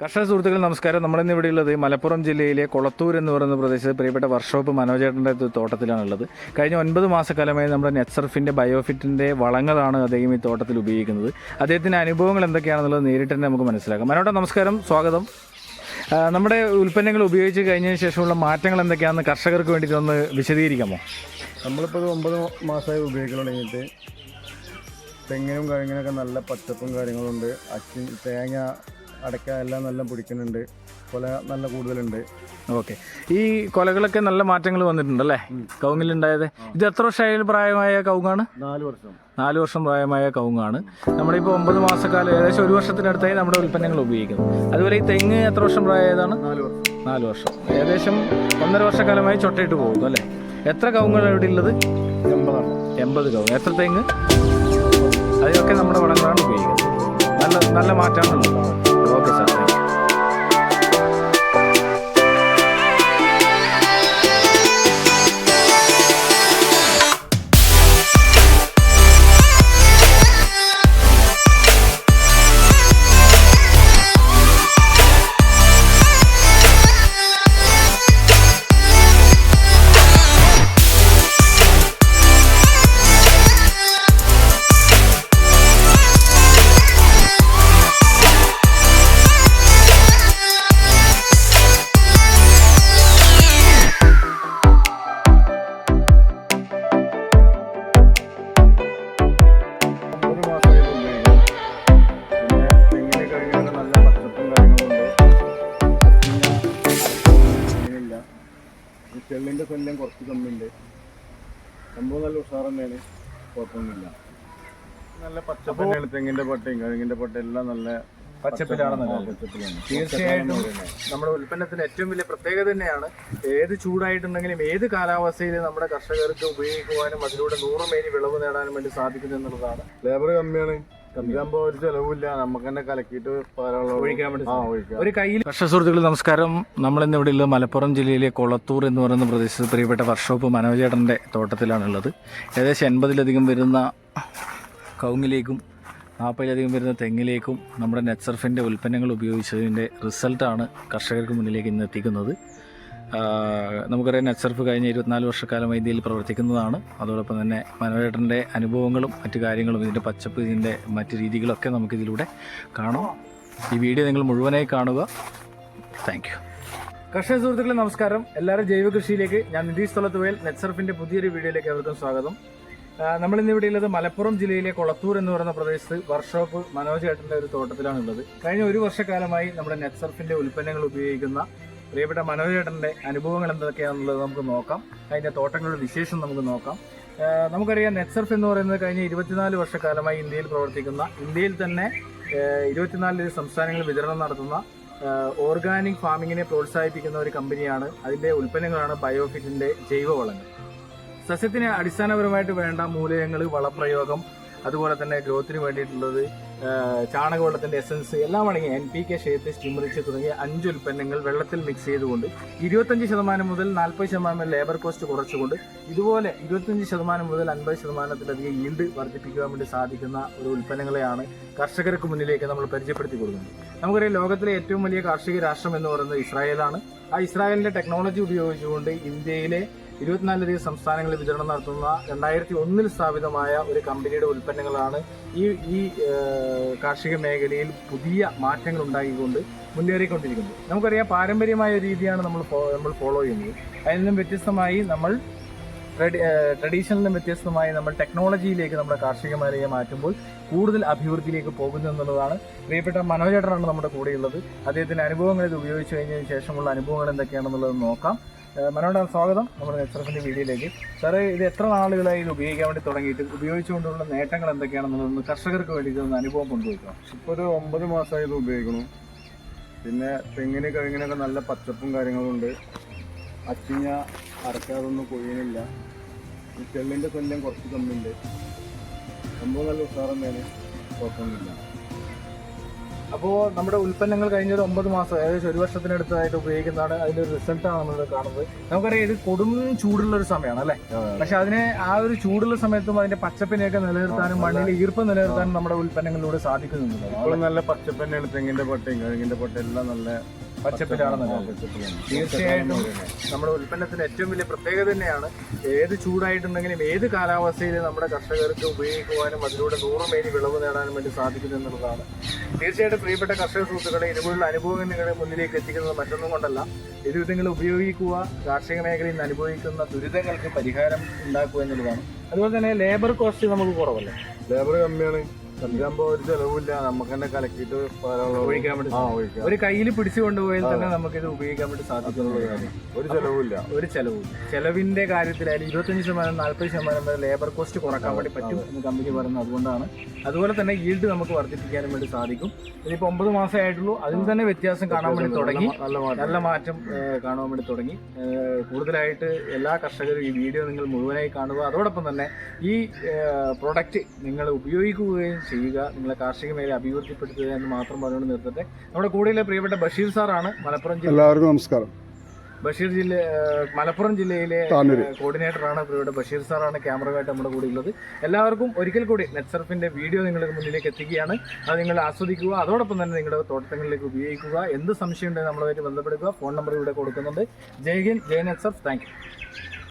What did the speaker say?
കർഷക സുഹൃത്തുക്കൾ നമസ്കാരം. നമ്മളിന്ന് ഇവിടെ ഉള്ളത് മലപ്പുറം ജില്ലയിലെ കൊളത്തൂർ എന്ന് പറയുന്ന പ്രദേശത്ത് പ്രിയപ്പെട്ട വർക്ക്ഷോപ്പ് മനോജേട്ടന്റെ തോട്ടത്തിലാണുള്ളത് കഴിഞ്ഞ ഒൻപത് മാസക്കാലമായി നമ്മുടെ നെറ്റ്സർഫിന്റെ ബയോഫിറ്റിന്റെ വളങ്ങളാണ് അദ്ദേഹം ഈ തോട്ടത്തിൽ ഉപയോഗിക്കുന്നത്. അദ്ദേഹത്തിന്റെ അനുഭവങ്ങൾ എന്തൊക്കെയാണെന്നുള്ളത് നേരിട്ട് തന്നെ നമുക്ക് മനസ്സിലാക്കാം. മനോട്ട നമസ്കാരം. സ്വാഗതം. നമ്മുടെ ഉൽപ്പന്നങ്ങൾ ഉപയോഗിച്ച് കഴിഞ്ഞതിന് ശേഷമുള്ള മാറ്റങ്ങൾ എന്തൊക്കെയാണെന്ന് കർഷകർക്ക് വേണ്ടിയിട്ട് ഒന്ന് വിശദീകരിക്കാമോ? നമ്മളിപ്പോൾ ഇത് ഒമ്പത് മാസമായി ഉപയോഗിക്കാൻ തുടങ്ങിയിട്ട് തെങ്ങിനും കഴിഞ്ഞിനൊക്കെ നല്ല പച്ചപ്പും കാര്യങ്ങളുണ്ട് അച്ചി തേങ്ങ അടയ്ക്ക എല്ലാം നല്ല പിടിക്കുന്നുണ്ട്. കൊല നല്ല കൂടുതലുണ്ട്. ഓക്കെ. ഈ കൊലകളൊക്കെ നല്ല മാറ്റങ്ങൾ വന്നിട്ടുണ്ട് വന്നിട്ടുണ്ടല്ലേ കവുങ്ങിലുണ്ടായത്. ഇത് എത്ര വർഷമായി പ്രായമായ കൗങ്ങാണ് നാല് വർഷം. നാല് വർഷം പ്രായമായ കവുങ്ങാണ്. നമ്മളിപ്പോൾ ഒമ്പത് മാസക്കാലം ഏകദേശം ഒരു വർഷത്തിനടുത്തായി നമ്മുടെ ഉൽപ്പന്നങ്ങൾ ഉപയോഗിക്കുന്നു. അതുപോലെ ഈ തെങ്ങ് എത്ര വർഷം പ്രായമായതാണ്? നാല് വർഷം. നാല് വർഷം. ഏകദേശം ഒന്നര വർഷക്കാലമായി ചൊട്ടയിട്ട് പോകുന്നു അല്ലേ? എത്ര കവുങ്ങാണ് ഇവിടെ ഉള്ളത്? എൺപതാണ്. എൺപത് കവുങ്ങ്. എത്ര തെങ്ങ്? അതിനൊക്കെ നമ്മുടെ വളങ്ങളാണ് ഉപയോഗിക്കുന്നത്. നല്ല നല്ല മാറ്റമാണുള്ളത് ചെള്ളിന്റെ ശല്യം കുറച്ച് കമ്മിയുണ്ട്. സംഭവം നല്ല ഉഷാർ തന്നെയാണ് കുഴപ്പമൊന്നുമില്ല. നല്ല പച്ചപ്പ് തെങ്ങിന്റെ തെങ്ങിന്റെ പട്ടയും കഴുങ്ങിന്റെ പട്ടയും എല്ലാം നല്ല പച്ചപ്പിലാണെന്നല്ലേ? ആ, പച്ചപ്പിലാണ്. തീർച്ചയായിട്ടും നമ്മുടെ ഉൽപ്പന്നത്തിന് ഏറ്റവും വലിയ പ്രത്യേകത തന്നെയാണ് ഏത് ചൂടായിട്ടുണ്ടെങ്കിലും ഏത് കാലാവസ്ഥയിൽ നമ്മുടെ കർഷകർക്ക് ഉപയോഗിക്കുവാനും അതിലൂടെ നൂറ് മേനി വിളവ് നേടാനും വേണ്ടി സാധിക്കുന്നു എന്നുള്ളതാണ്. ലേബർ കമ്മിയാണ്. ഒരു ചെലവില്ല നമുക്ക് തന്നെ കലക്കിയിട്ട് ഒഴിക്കാൻ വേണ്ടി ഒരു കയ്യിൽ കർഷക സുഹൃത്തുക്കൾ നമസ്കാരം. നമ്മളിന്ന് ഇവിടെ ഉള്ളത് മലപ്പുറം ജില്ലയിലെ കൊളത്തൂർ എന്ന് പറയുന്ന പ്രദേശത്ത് പ്രിയപ്പെട്ട വർക്ക്ഷോപ്പ് മനോജേട്ടന്റെ തോട്ടത്തിലാണുള്ളത്. ഏകദേശം എൺപതിലധികം വരുന്ന കൗങ്ങിലേക്കും നാൽപ്പതിലധികം വരുന്ന തെങ്ങിലേക്കും നമ്മുടെ നെറ്റ്സർഫിന്റെ ഉൽപ്പന്നങ്ങൾ ഉപയോഗിച്ചതിന്റെ റിസൾട്ടാണ് കർഷകർക്ക് മുന്നിലേക്ക് ഇന്ന് എത്തിക്കുന്നത്. നമുക്കറിയാം നെറ്റ്സർഫ് കഴിഞ്ഞ ഇരുപത്തിനാല് വർഷക്കാലമായി ഇന്ത്യയിൽ പ്രവർത്തിക്കുന്നതാണ്. അതോടൊപ്പം തന്നെ മനോരേട്ടന്റെ അനുഭവങ്ങളും മറ്റു കാര്യങ്ങളും ഇതിന്റെ പച്ചപ്പ് ഇതിന്റെ മറ്റു രീതികളൊക്കെ നമുക്കിതിലൂടെ കാണാം. ഈ വീഡിയോ നിങ്ങൾ മുഴുവനായി കാണുക. Thank you. കർഷക സുഹൃത്തുക്കളെ നമസ്കാരം. എല്ലാവരും ജൈവ കൃഷിയിലേക്ക് ഞാൻ നിതീഷ് തൊളത്തുവേൽ നെറ്റ്സർഫിന്റെ പുതിയൊരു വീഡിയോയിലേക്ക് അവർക്കും സ്വാഗതം. നമ്മൾ ഇന്ന് ഇവിടെ ഉള്ളത് മലപ്പുറം ജില്ലയിലെ കൊളത്തൂർ എന്ന് പറയുന്ന പ്രദേശത്ത് വർക്ക്ഷോപ്പ് മനോജ് ഏട്ടന്റെ ഒരു തോട്ടത്തിലാണുള്ളത്. കഴിഞ്ഞ ഒരു വർഷക്കാലമായി നമ്മുടെ നെറ്റ്സർഫിന്റെ ഉൽപ്പന്നങ്ങൾ ഉപയോഗിക്കുന്ന പ്രിയപ്പെട്ട മനോജ് ഏട്ടന്റെ അനുഭവങ്ങൾ എന്തൊക്കെയാണെന്നുള്ളത് നമുക്ക് നോക്കാം. അതിന്റെ തോട്ടങ്ങളുടെ വിശേഷം നമുക്ക് നോക്കാം. നമുക്കറിയാം നെറ്റ്സർഫ് എന്ന് പറയുന്നത് കഴിഞ്ഞ ഇരുപത്തിനാല് വർഷക്കാലമായി ഇന്ത്യയിൽ പ്രവർത്തിക്കുന്ന ഇന്ത്യയിൽ തന്നെ ഇരുപത്തിനാല് സംസ്ഥാനങ്ങളിൽ വിതരണം നടത്തുന്ന ഓർഗാനിക് ഫാമിങ്ങിനെ പ്രോത്സാഹിപ്പിക്കുന്ന ഒരു കമ്പനിയാണ്. അതിന്റെ ഉൽപ്പന്നങ്ങളാണ് ബയോഫിറ്റിന്റെ ജൈവവളങ്ങൾ. സസ്യത്തിന് അടിസ്ഥാനപരമായിട്ട് വേണ്ട മൂലകങ്ങൾ വളപ്രയോഗം അതുപോലെ തന്നെ ഗ്രോത്തിന് വേണ്ടിയിട്ടുള്ളത് ചാണക ചാണകവെള്ളത്തിന്റെ എസൻസ് എല്ലാം അടങ്ങിയ എൻ പി കെ ഷേത്ത് സ്റ്റിമറിച്ച് തുടങ്ങിയ അഞ്ച് ഉൽപ്പന്നങ്ങൾ വെള്ളത്തിൽ മിക്സ് ചെയ്തുകൊണ്ട് ഇരുപത്തഞ്ച് ശതമാനം മുതൽ നാൽപ്പത് ശതമാനം ലേബർ കോസ്റ്റ് കുറച്ചുകൊണ്ട് ഇതുപോലെ ഇരുപത്തഞ്ച് ശതമാനം മുതൽ അൻപത് ശതമാനത്തിലധികം ഈൽഡ് വർദ്ധിപ്പിക്കുവാൻ വേണ്ടി സാധിക്കുന്ന ഒരു ഉൽപ്പന്നങ്ങളെയാണ് കർഷകർക്ക് മുന്നിലേക്ക് നമ്മൾ പരിചയപ്പെടുത്തി കൊടുക്കുന്നത്. നമുക്കറിയാം ലോകത്തിലെ ഏറ്റവും വലിയ കാർഷിക രാഷ്ട്രം എന്ന് പറയുന്നത് ഇസ്രായേലാണ്. ആ ഇസ്രായേലിന്റെ ടെക്നോളജി ഉപയോഗിച്ചുകൊണ്ട് ഇന്ത്യയിലെ ഇരുപത്തിനാലധികം സംസ്ഥാനങ്ങളിൽ വിതരണം നടത്തുന്ന രണ്ടായിരത്തി ഒന്നിൽ സ്ഥാപിതമായ ഒരു കമ്പനിയുടെ ഉൽപ്പന്നങ്ങളാണ് ഈ ഈ കാർഷിക മേഖലയിൽ പുതിയ മാറ്റങ്ങൾ ഉണ്ടാക്കിക്കൊണ്ട് മുന്നേറിക്കൊണ്ടിരിക്കുന്നത്. നമുക്കറിയാം പാരമ്പര്യമായ രീതിയാണ് നമ്മൾ നമ്മൾ ഫോളോ ചെയ്യുന്നത്. അതിൽ നിന്നും വ്യത്യസ്തമായി നമ്മൾ ട്രഡീഷണലിൽ നിന്നും വ്യത്യസ്തമായി നമ്മൾ ടെക്നോളജിയിലേക്ക് നമ്മുടെ കാർഷിക മേഖലയെ മാറ്റുമ്പോൾ കൂടുതൽ അഭിവൃദ്ധിയിലേക്ക് പോകുന്നു എന്നുള്ളതാണ് പ്രിയപ്പെട്ട മനോജേട്ടനാണ് നമ്മുടെ കൂടെയുള്ളത്. അദ്ദേഹത്തിന്റെ അനുഭവങ്ങൾ ഇത് ഉപയോഗിച്ച് കഴിഞ്ഞതിന് ശേഷമുള്ള അനുഭവങ്ങൾ എന്തൊക്കെയാണെന്നുള്ളത് നോക്കാം. മനോഹരൻ സ്വാഗതം. നമ്മുടെ നെറ്റ്സർഫിന്റെ വീഡിയോയിലേക്ക്. സാറേ ഇത് എത്ര നാളുകളായി ഇത് ഉപയോഗിക്കാൻ വേണ്ടി തുടങ്ങിയിട്ട്? ഉപയോഗിച്ചുകൊണ്ടുള്ള നേട്ടങ്ങൾ എന്തൊക്കെയാണെന്നുള്ളത് കർഷകർക്ക് വേണ്ടി ഇതൊന്ന് അനുഭവം പങ്കുവയ്ക്കാം ഇപ്പോൾ ഒരു ഒമ്പത് മാസമായി ഇത് ഉപയോഗിക്കുന്നു. പിന്നെ തെങ്ങിന് കഴിഞ്ഞൊക്കെ നല്ല പച്ചപ്പും കാര്യങ്ങളും ഉണ്ട്. അച്ചിങ്ങ അടക്കാതൊന്നും കൊഴിയണില്ല ഈ ചെള്ളിന്റെ ശല്യം കുറച്ച് കമ്മിയുണ്ട്. സംഭവം നല്ല ഉഷാറം തന്നെ കുഴപ്പമൊന്നുമില്ല. അപ്പോൾ നമ്മുടെ ഉൽപ്പന്നങ്ങൾ കഴിഞ്ഞ ഒരു ഒമ്പത് മാസം ഏകദേശം ഒരു വർഷത്തിനടുത്തായിട്ട് ഉപയോഗിക്കുന്നതാണ് അതിന്റെ ഒരു റിസൾട്ടാണ് നമ്മൾ കാണുന്നത്. നമുക്കറിയാം ഇത് കൊടും ചൂടുള്ള ഒരു സമയമാണ് അല്ലേ? പക്ഷെ അതിനെ ആ ഒരു ചൂടുള്ള സമയത്തും അതിന്റെ പച്ചപ്പിനെയൊക്കെ നിലനിർത്താനും മണ്ണിൽ ഈർപ്പം നിലനിർത്താനും നമ്മുടെ ഉൽപ്പന്നങ്ങളിലൂടെ സാധിക്കുന്നുണ്ട്. നല്ല പച്ചപ്പ് തന്നെയാണ് തെങ്ങിന്റെ പട്ടയും കഴുകിന്റെ പട്ടയും എല്ലാം നല്ല പച്ചപ്പിലാണെന്നല്ലോ പച്ചപ്പിലാണ് തീർച്ചയായിട്ടും നമ്മുടെ ഉൽപ്പന്നത്തിന്റെ ഏറ്റവും വലിയ പ്രത്യേകത തന്നെയാണ് ഏത് ചൂടായിട്ടുണ്ടെങ്കിലും ഏത് കാലാവസ്ഥയിൽ നമ്മുടെ കർഷകർക്ക് ഉപയോഗിക്കുവാനും അതിലൂടെ നൂറ് മേനി വിളവ് നേടാനും വേണ്ടി സാധിക്കുന്നു എന്നുള്ളതാണ്. തീർച്ചയായിട്ടും പ്രിയപ്പെട്ട കർഷക സുഹൃത്തുക്കളെ ഇതുപോലുള്ള അനുഭവങ്ങൾ നിങ്ങളുടെ മുന്നിലേക്ക് എത്തിക്കുന്നത് മറ്റൊന്നും കൊണ്ടല്ല. ഇത് നിങ്ങൾ ഉപയോഗിക്കുക കാർഷിക മേഖലയിൽ നിന്ന് അനുഭവിക്കുന്ന ദുരിതങ്ങൾക്ക് പരിഹാരം ഉണ്ടാക്കുക എന്നുള്ളതാണ്. അതുപോലെ തന്നെ ലേബർ കോസ്റ്റ് നമുക്ക് കുറവല്ലേ? ലേബർ കമ്മിയാണ്. ഒരു ചെലവില്ല. നമുക്ക് തന്നെ കലക്കിയിട്ട് ഒഴിക്കാൻ വേണ്ടി ഒരു കയ്യിൽ പിടിച്ചു കൊണ്ടുപോയാൽ തന്നെ നമുക്ക് ഇത് ഉപയോഗിക്കാൻ വേണ്ടി സാധിക്കുന്നുള്ള ഒരു ചെലവില്ല ഒരു ചെലവും ചെലവിന്റെ കാര്യത്തിലായാലും ഇരുപത്തഞ്ച് ശതമാനം നാല്പത് ശതമാനം വരെ ലേബർ കോസ്റ്റ് കുറയ്ക്കാൻ വേണ്ടി പറ്റും എന്ന് കമ്പനി പറയുന്നത് അതുകൊണ്ടാണ്. അതുപോലെ തന്നെ ഈൽഡ് നമുക്ക് വർദ്ധിപ്പിക്കാനും വേണ്ടി സാധിക്കും. ഇനിയിപ്പോൾ ഒമ്പത് മാസമേ ആയിട്ടുള്ളൂ. അതിൽ തന്നെ വ്യത്യാസം കാണാൻ വേണ്ടി തുടങ്ങി. നല്ല മാറ്റം നല്ല മാറ്റം. കാണാൻ വേണ്ടി തുടങ്ങി. കൂടുതലായിട്ട് എല്ലാ കർഷകരും ഈ വീഡിയോ നിങ്ങൾ മുഴുവനായി കാണുക. അതോടൊപ്പം തന്നെ ഈ പ്രൊഡക്റ്റ് നിങ്ങൾ ഉപയോഗിക്കുകയും ചെയ്യുക നിങ്ങളെ കാർഷിക മേഖല അഭിവൃദ്ധിപ്പെടുത്തുക എന്ന് മാത്രം പറഞ്ഞുകൊണ്ട് നിർത്തട്ടെ. നമ്മുടെ കൂടെയുള്ള പ്രിയപ്പെട്ട ബഷീർ സാറാണ് മലപ്പുറം ജില്ല എല്ലാവർക്കും നമസ്കാരം. ബഷീർ ജില്ല മലപ്പുറം ജില്ലയിലെ കോർഡിനേറ്റർ കോർഡിനേറ്ററാണ് പ്രിയപ്പെട്ട ബഷീർ സാറാണ് ക്യാമറയുമായിട്ട് നമ്മുടെ കൂടെ ഉള്ളത്. എല്ലാവർക്കും ഒരിക്കൽ കൂടി നെറ്റ്സർഫിന്റെ വീഡിയോ നിങ്ങളുടെ മുന്നിലേക്ക് എത്തിക്കുകയാണ് അത് നിങ്ങൾ ആസ്വദിക്കുക അതോടൊപ്പം തന്നെ നിങ്ങളുടെ തോട്ടങ്ങളിലേക്ക് ഉപയോഗിക്കുക. എന്ത് സംശയം ഉണ്ടെങ്കിൽ നമ്മളുമായിട്ട് ബന്ധപ്പെടുക. ഫോൺ നമ്പർ ഇവിടെ കൊടുക്കുന്നുണ്ട്. ജയ് ഹിന്ദ് ജയ് നെറ്റ്സർഫ്. Thank you.